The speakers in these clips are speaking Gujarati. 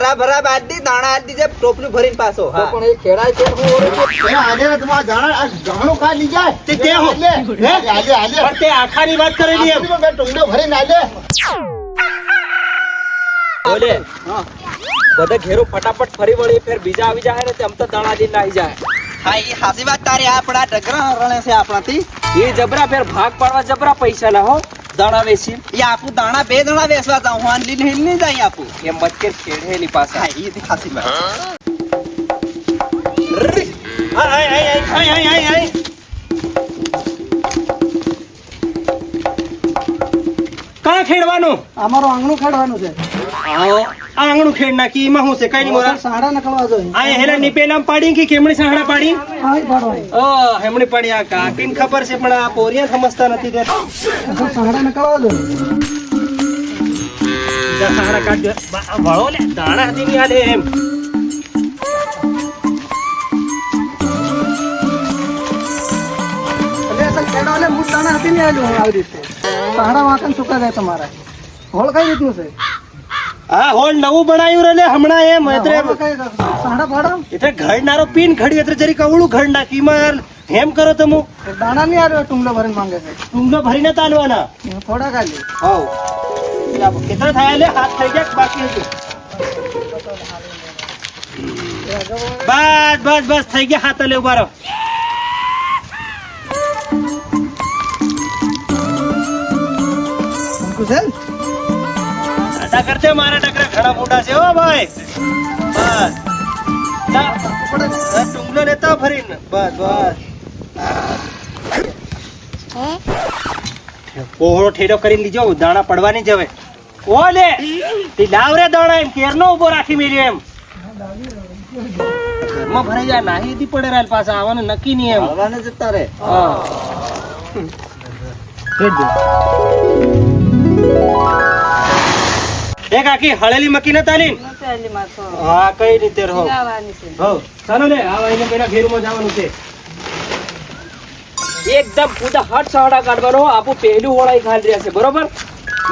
ભરા ભરા બાદ દી દાણા આદ દીજે ટોપલું ભરીને પાછો હા પણ એ ખેડાય છે હું. એ આજે ને તમારા જાણા આ જમણું ખાઈ લીજાય. તે તે હો. લે આજે હાલે. પણ તે આખાની વાત કરેલી એમ બે ટુંડો ભરીને હાલે. બોલે બધા ઘેરો ફટાફટ ફરી વળી ફેર બીજા આવી જાય ને તેમ તો દાણા દી નાઈ જાય હા એ હાસી વાત તારી આપણા ડગરા રણે છે આપણાથી એ જબરા ફેર ભાગ પાડવા જબરા પૈસા ના હો દાણા વેચી એ આપું દાણા બે દાણા વેચવા જાઉં. હું લીન હિલ નહીં જાય આપું. એ મતકેર ખેડેલી પાસે હા એ હાસી વાત કાં ખેડવાનું? અમારું આંગણું ખેડવાનું છે. આવો આ આંગણું ખેડ નાખી એમાં હું છે? કઈ નહીં મોરા. સાડા નકળવા જોઈએ. આ હેલા નીપેલામ પાડી કે કેમણી સાહડા પાડી? ઓ હેમણી પાડી આ કાકીને ખબર છે પણ આ પોરિયા સમજતા નથી તે. સાડા નકળવા જોઈએ. સાહડા કાઢજો. વળો લે દાણા હતી ની આલે એમ. દાણા હતી ને આવી રીતે. સાડા વાંકન સુકા જાય તમારે. હોળ કઈ રીતનું છે? હા હોલ નવું બનાવ્યું રે હમણાં એમ એટલે એટલે ઘડનારો પીન ઘડી એટલે જરી કવળું ઘડ નાખી માં હેમ કરો તમે. દાણા નહીં આવ્યો ટુંગલો ભરીને માંગે છે? ટૂંગનો ભરીને તાલવાના થોડા ખાલી હવ. કેટલા થયા લે હાથ થઈ ગયા બાકી હતું બસ બસ બસ થઈ ગયા હાથ લે ઊભા રહો. ટૂંકું છે કરજે મારા ટકરા ઘણા મોટા છે હો ભાઈ. બસ. ટુંગલો લેતા ફરીને. બસ બસ. પહોળો ઠેડો કરીને લીજો દાણા પડવાની જ હવે. ઓ તે લાવ રે દાણા એમ કેરનો ઊભો રાખી મેલ્યો એમ. ઘરમાં ભરાઈ જાય નાહી હતી પડે રાલ પાછા આવવાનું નક્કી નહીં એમ. આવવાને જતા રે હા. એ આખી હળેલી મકી નતા ની હા કઈ રીતે રહો? હો ચાલો ને આ વાઈને પેલા ઘેરમાં જવાનું છે. એકદમ પૂજા હટ સહડા કાઢવાનો આપું પહેલું હોળાઈ ખાલી રહ્યા છે બરોબર?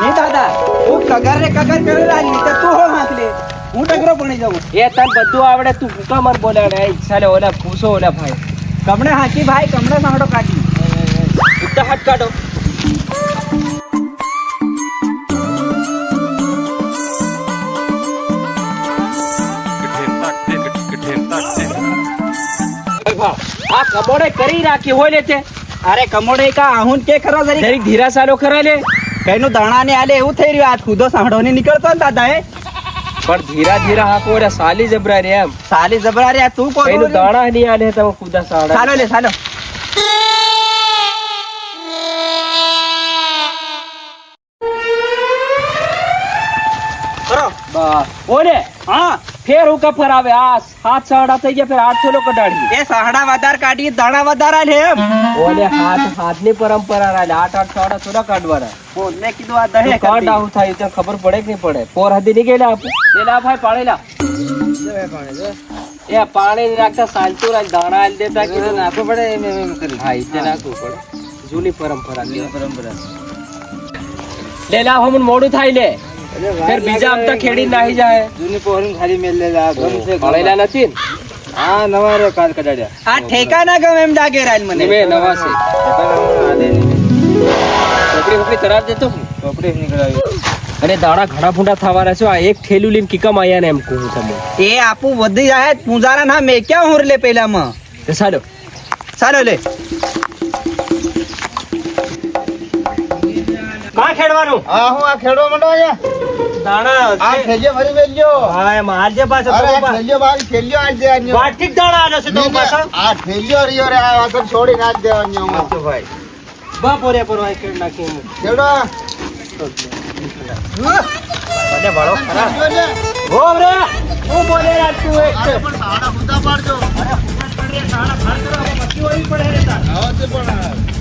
નહીં દાદા હું કગર રે કગર કરે લાગી તો તું હો હાથ લે. હું ટકરો ભણી જાઉં. એ તને બધું આવડે તું ભૂકા મર બોલે ઈચ્છા લે ઓલા ખુશો ઓલા ભાઈ. કમણે હાકી ભાઈ કમણે સાંડો કાઢી. ઉડતા હટ કાઢો. આ કમોડે કરી રાખી હોય લે છે અરે કમોડે કા આહુન કે ખરા જરી? જરી ધીરા સાલો ખરા લે. કઈનું દાણા ને આલે એવું થઈ રહ્યું આજ ખુદો સાંડો ની નીકળતો ને દાદા એ પણ ધીરા ધીરા હાકો રે સાલી જબરા રે એમ. સાલી જબરા રે તું કોણ કઈનું દાણા નહીં આલે તો ખુદા સાડા. સાલો લે સાલો. ઓલે હા. ફેર હું કફર આવે આ હાથ સાડા થઈ ગયા ફેર આઠ છોલો કઢાડી. એ સાહડા વધાર કાઢી દાણા વધારા લે એમ. ઓલે હાથ હાથની પરંપરા રાલે આઠ આઠ સાડા થોડા કાઢવાના. બોલને કીધું આ દહે કાઢ આવું થાય તો ખબર પડે કે નહીં પડે. પોર હદી ની ગયેલા આપું. પેલા ભાઈ પાડેલા એ પાણી નાખતા સાલતું રાખ દાણા આલી દેતા કીધું નાખવું પડે એમ એમ કરી. હા ઈતે નાખવું પડે. જૂની પરંપરા જૂની પરંપરા. લેલા હમણ મોડું થાય લે. ફેર બીજા હપ્તા ખેડી નાહી જાય. જૂની પોહરી ખાલી મેલ લે પાડેલા નથી? આ હા નવા રે કાલ કડાડ્યા આ ઠેકા ના ગમ એમ લાગે રાલ મને. મે નવા છે. ચોપડી ફોપડી કરાવી દેતો ચોપડી નીકળાવી. અરે દાડા ઘણા ફૂંડા થવાના છે. આ એક ઠેલું લઈને કિકમ આયા ને એમ કહું તમે એ આપું વધી જાય પૂજારા ના મેં ક્યાં હોર લે પેલામાં સાલો. ચાલો લે. કા ખેડવાનું? હા હું આ ખેડવા માંડો અહીંયા દાણા આ છે. ખેલ્યો ભરી હા એમ હાલજે પાછો અરે તો આ પા- ખેલ્યો આજ વાટકી દાણા આનો છે તો પાછો આ ખેલ્યો રહ્યો રે આ વાસણ છોડી નાખ દેવાનો સાચું ભાઈ. બા પોરે પર વાય ખેડ નાખી એમ. ખેડો ભલે ખરા. ખેલ્યો રે. હું બોલે રાખતું એક. છે. અરે પણ સાડા મુદ્દા પાડજો આવો તે પણ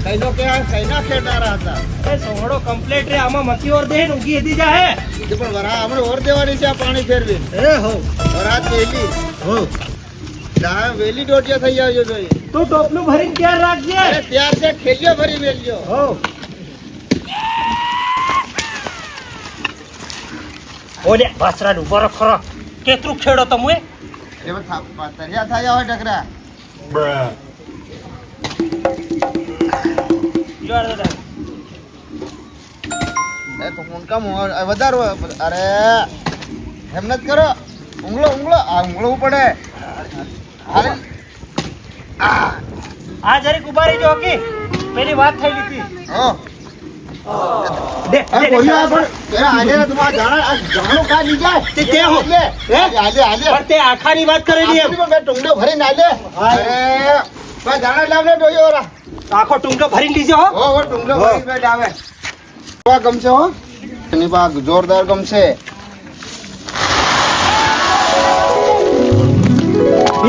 કઈનો કે આ કઈના ખેડારા હતા. એ સોહળો complete રે આમાં મકી ઓર દે ને ઉગી હતી જા હે તે પણ વરા હમણે ઓર દેવાની છે આ પાણી ફેરવી. એ હો. વરાત વેલી. હો. દા વેલી ડોટિયા થઈ આવજો જોઈએ. તું ટોપલું ભરીને ક્યાં રાખજે? અરે ત્યાર છે ખેલ્યો ભરી મેલ્યો હો. ઓલે વાસરા ઊભો રહો ખરો. કેટલું ખેડો તમે? એમાં થા- તરિયા થયા હોય ડગરા એ તો મુંડકા વધારો અરે એમ નથી કરો. ઊંઘળો ઊંઘળો આ ઊંઘળવું પડે અરે આ જરીક ઊભા રહીજો હકી પેલી વાત થઈ લીધી હો. દે દે, તે આખાની વાત કરેલી એમ. ટુંગડો ભરીને આલે અરે જાણા લાવને ડોયો આખો ટૂંકો ભરીને લીધો હો. ટુંગડો ભરીને ગમશે હો? એની પાક જોરદાર ગમશે.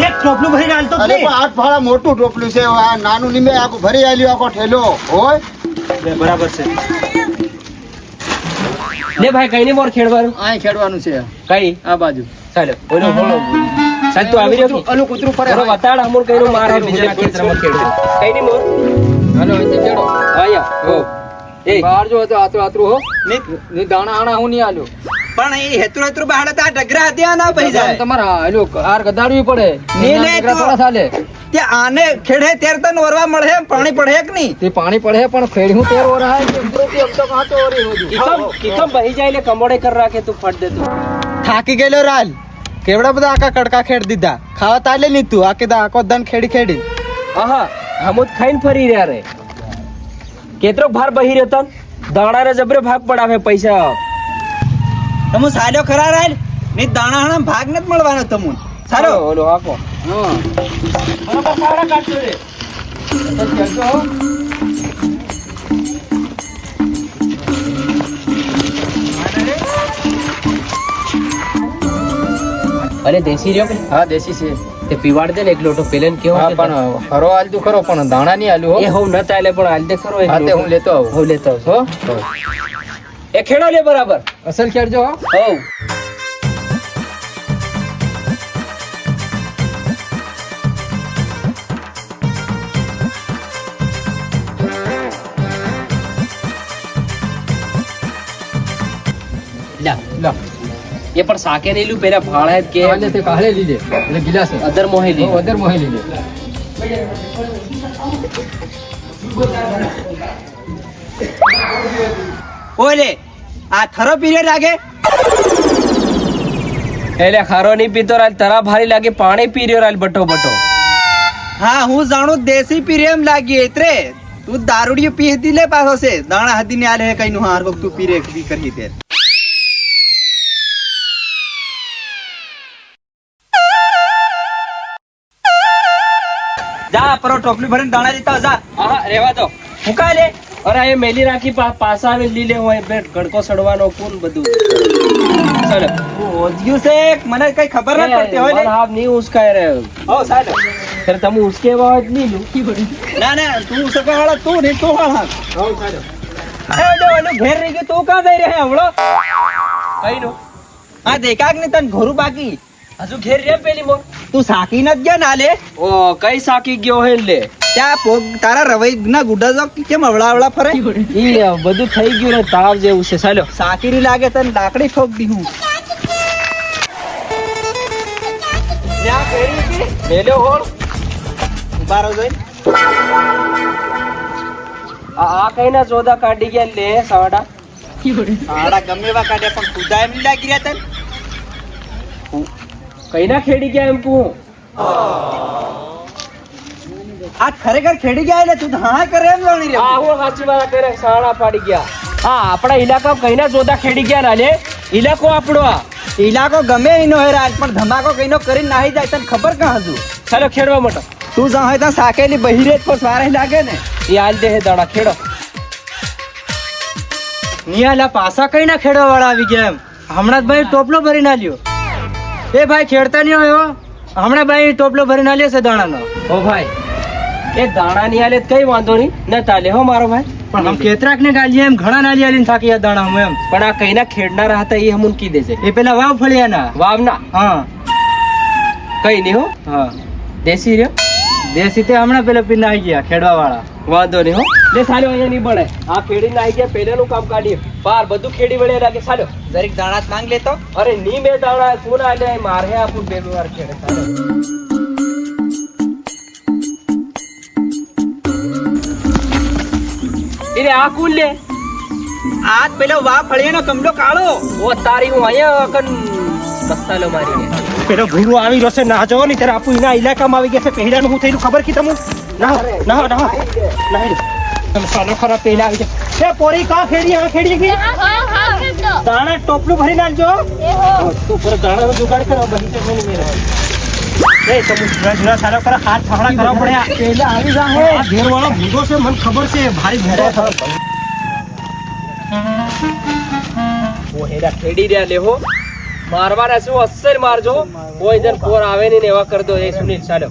એક ટોપલું ભરી હાલતો અરે પણ આઠ ફાળા મોટું ટોપલું છે. આ નાનું નીમે આખો ભરી આલ્યો આખો ઠેલો. હોય? બરાબર છે. લે ભાઈ કઈ નહીં મોર ખેડવાનું? આ ખેડવાનું છે. કઈ? આ બાજુ. ચાલો બોલો બોલો. ચાલ તું આવી રહ્યો અલું કૂતરું ફરે. બરો વતાડ અમુર કઈ નું માર બીજા ખેતરમાં ખેડવું કઈ નહીં મોર? હાલો અહીં ચડો. આયા હો. એ. બહાર જો હતો આતરું આતરું હો. ને દાણા આણા હું નહીં આલ્યો. પણ એ હેતરું હેતરું બહાર હતા ડગરા હતા ના પૈસા જાય. તમારે હા, એલું આર ગદાડવી પડે. ને એના તો- થોડા ચાલે. તે આને ખેડે ત્યારે તને વરવા મળે પાણી પડે કે નહીં? તે પાણી પડે પણ ખેડ હું તેર ઓર હે કે ઉતરોથી અબ તક આતો ઓરી હોજો. કિકમ કિકમ બહી જાય લે કમોડે કર રાખે તું ફટ દે તું. થાકી ગયેલો રાલ. કેવડા બધા આકા કડકા ખેડ દીધા? ખાવા તાલે નહીં તું આકે દા આકો દન ખેડી ખેડી. આહા હમુદ ખાઈને ફરી રહ્યા રે. કેતરો ભાર બહી રહ્યો તન? દાણારે જબરે ભાગ પડાવે પૈસા. તમે સાડો ખરા રાય નહીં દાણા હણા ભાગ નથી મળવાનો તમને. સારો ઓલો હાકો. અરે દેશી રહ્યો હા દેશી છે. તે પીવાડ દે ને એક લોટો પેલે ને કેવો પણ ખરો હરો આલતું ખરો પણ દાણા નહીં આલ્યું એ હો હોવ ન ચાલે પણ હાલ દે ખરો હા તે. હું લેતો આવું. હું લેતો આવું હો. એ ખેડો લે બરાબર. અસલ ખેડજો હો. હોવ. એ પણ સાકે નહીં લ્યું પેલા ભાડા કે તે કાલે લીધે એટલે ગિલાસ અદર મોહે લીધે. લીધું અદર મોહે લીધે. ઓલે આ થરો પીરિયડ લાગે? એટલે ખારો નહીં પીતો રાલ તરા ભારી લાગે પાણી પી રહ્યો રાલ બટો બટો. હા હું જાણું દેશી પીરિયમ લાગી એતરે તું દારૂડિયો પી હતી લે પાછો છે. દાણા હતી ને આલે કઈ નું હાર તું પીરે કરી તે જા પરો ટોપલી ભરીને દાણા આવ, જા. હા રેવા દો. ફૂકા લે. અરે એ મેલી રાખી પાસા આવે લીલે હોય બેટ ગડકો સડવાનો કોણ બધું. સર હું ઓજ્યું છે મને કઈ ખબર ન પડતી હોય ને. હાથ નહીં ઉસકાય રે. હો સાહેબ. ત્યારે તમે ઉસકે વાત નહીં લુકી પડી ના ના તું સકા વાળા તું નહીં તું વાળા. એ ઓલો ઓલો ઘેર રહી ગયો તું કા જઈ રહ્યા હવળો? કઈ નો? આ દેખાક ને તને ઘરું બાકી? હજુ ઘેર રે પેલી મો તું સાકી ન ગયા નાલે ઓ કઈ સાકી ગયો હે લે? ત્યાં પોગ તારા રવઈ ના ગુડા જો કેમ અવળા અવળા ફરે? ઈ લે, બધું થઈ ગયું ને તાવ જેવું છે. ચાલો સાકીરી લાગે તને લાકડી ઠોક દી હું હોળ. ઊભા રહો આ આ કઈ ના જોદા કાઢી ગયા લે સાડા આડા ગમે એવા કાઢ્યા પણ ખુદા એમ લાગી રહ્યા તને. કઈ ના ખેડી ગયા એમ કહું. આ ખરેખર ખેડી ગયા એટલે તું હા કરે એમ જાણી આ રહ્યો. હું સાચી વાત કરે સાડા પાડી ગયા. હા આપણા ઇલાકા કઈ ના જોદા ખેડી ગયા ના લે ઇલાકો આપણો આ. ઇલાકો ગમે એનો હે રાજ પણ ધમાકો કઈનો કરીને નાહી જાય તને ખબર કાં હજુ? ચાલો ખેડવા મટો. તું જા હોય ત્યાં સાકેલી બહિરે તો સારા લાગે ને. એ હાલ દે હે દાડા ખેડો. નિયાલા પાસા કઈ ના ખેડવા વાળા આવી ગયા એમ? હમણાં જ ભાઈ ટોપલો ભરી ના લ્યો એ ભાઈ ખેડતા નહીં હોય. હમણાં ભાઈ ટોપલો ભરી ના લ્યો છે દાણાનો. ઓ ભાઈ એ દાણા ની આલે કઈ વાંધો નહીં. ના તાલે હો મારો ભાઈ. પણ હમ કેતરાક ને ગાલીએ એમ ઘણા નાલી આલીને થાકી ગયા દાણા હું એમ. પણ આ કઈ ના ખેડનારા હતા એ હમુન કી દેજે. એ પેલા વાવ ફળિયા ના વાવના? હા. કઈ નહીં હો. હા. દેશી રહ્યો? દેશી તે હમણાં પેલા પીને આવી ગયા ખેડવા વાળા વાંધો નહીં હો. લે સાલ્યો અહીંયા નહીં ભણે. આ ખેડી આવી ગયા પેલેનું કામ કાઢીએ. બાર બધું ખેડી વળે રાખે. સાલ્યો. જરીક દાણા માંગ લેતો? અરે ની બે દાણા કોણ આલે? મારે આપું બે વાર ખેડે સાલ્યો. આ કુલ લે? આજ પેલો વા ફળિયાનો કમડો કાળો. ઓ તારી હું અહીંયા કન મસાલો મારી પેલો ભૂરો આવી રહ્યો છે ના જવો ને ત્યારે આપું એના ઇલાકામાં આવી ગયા છે. પહેલાનું હું થયેલું ખબર કી તમને? ના ના ના. ના સાલો ખરા પહેલા આવી જાય પોરી કા ખેડી? આ ખેડી ગઈ? દાણા ટોપલું ભરી નાખજો. તું પર દાણાનો જુગાડ કરો બની તો નહીં મેરે એ ખરા હાથ પડે છે મને ખબર છે ભારી ઓ હેરા ખેડી રહ્યા લેહો મારવા શું અસર મારજો. કોઈ દર પોર આવે નહીં ને એવા કરી દો. એ સુનિલ ચાલો.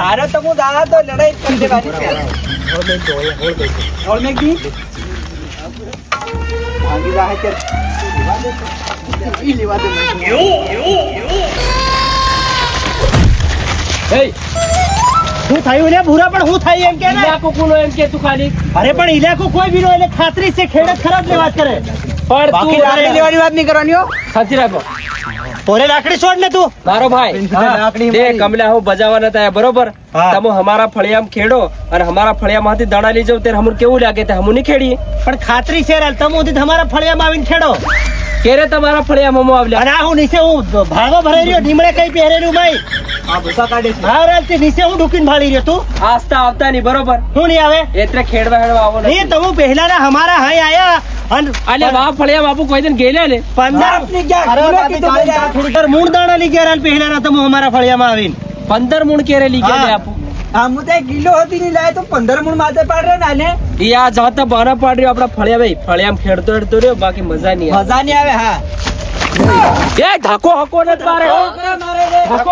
તારે તો હું દાદા તો લડાઈ કરી દેવાની છે. શું થયું લે ભૂરા પણ શું થાય એમ કે ઇલાકો કોનો એમ કે તું ખાલી અરે પણ ઇલાકો કોઈ બી નો એટલે ખાતરી છે ખેડત ખરાબ ને વાત કરે. પણ બાકી લેવાની વાત નહીં કરવાની હો. સાચી રાખો. પોરે લાકડી છોડ ને તું? મારો ભાઈ લાકડી તે કમલા હું બજાવવાના હતા બરોબર? તમે અમારા ફળિયામ ખેડો અને અમારા ફળિયામાંથી દાણા લઈ જાવ ત્યારે હમું કેવું લાગે તે હમું નહીં ખેડીએ પણ ખાતરી છે રાલ. તમે ઉધી તમારા ફળિયામાં આવીને ખેડો. કેરે તમારા ફળિયામાં મમો આવલે અને હું નીચે હું ભાગો ભરાઈ રહ્યો નીમળે કઈ પહેરેલું ભાઈ આ ભૂસા કાઢે છે. હા રાલ તે નીચે હું ઢૂકીને ભાળી રહ્યો તું. આસ્તા આવતા નહીં બરોબર? હું નહીં આવે? એટલે ખેડવા હેડવા આવો નહીં તમે પહેલા ના હમારા હાઈ આયા. અને અલે ફળિયા બાપુ કોઈ દિન ગેલે ને? પંદર વાર મૂળ દાણા લઈ ગયા પહેલા ના તમે અમારા ફળિયામાં આવીને. પંદર મૂળ કેરે લઈ ગયા હા. ને આ હું તો કિલો હતી નહીં લાય તો પંદર મણ માથે પાડ રે નાને ઈ આ જાતા બારા પાડ રહ્યો આપડા ફળિયા ભાઈ. ફળિયામાં ખેડતો હેડતો રહ્યો બાકી મજા નહીં આવે. મજા નહીં આવે હા. એ ધાકો હકો મારે. મારે. ધક્કો.